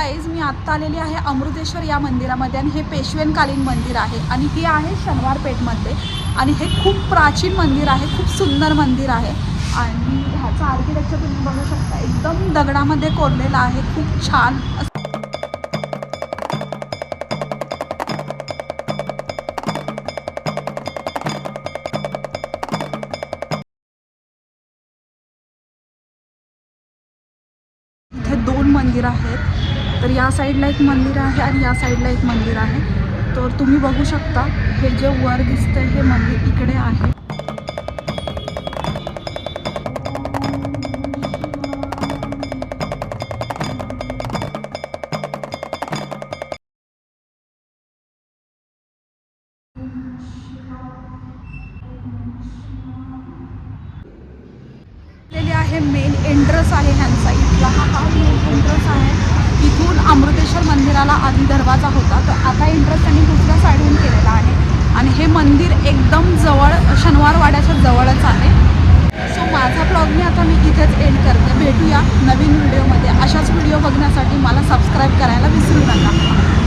Guys मी आत्ता आलेली आहे अमृतेश्वर या मंदिरामध्ये आणि हे पेशवेनकालीन मंदिर आहे. आणि हे आहे शनिवार पेठमध्ये आणि हे खूप प्राचीन मंदिर आहे खूप सुंदर मंदिर आहे. आणि ह्याचं आर्किटेक्चर तुम्ही बघू शकता. एकदम दगडामध्ये कोरलेलं आहे खूप छान. इथे दोन मंदिर आहेत. तर या साईडला एक मंदिर आहे आणि या साईडला एक मंदिर आहे. तर तुम्ही बघू शकता, हे जे वर दिसतंय, हे मंदिर इकडे आहे. मेन एंट्रन्स आहे ह्यांचा. इथला हा हा मेन एंट्रन्स मंदिराला आधी दरवाजा होता. तर आता एंट्रन्स त्यांनी दुसऱ्या साईडहून केलेला आहे. आणि हे मंदिर एकदम जवळ शनिवार वाड्याच्या जवळच आहे. सो माझा ब्लॉग मी आता मी इथेच एंड करते. भेटूया नवीन व्हिडिओमध्ये अशाच व्हिडिओ बघण्यासाठी मला सबस्क्राईब करायला विसरू नका.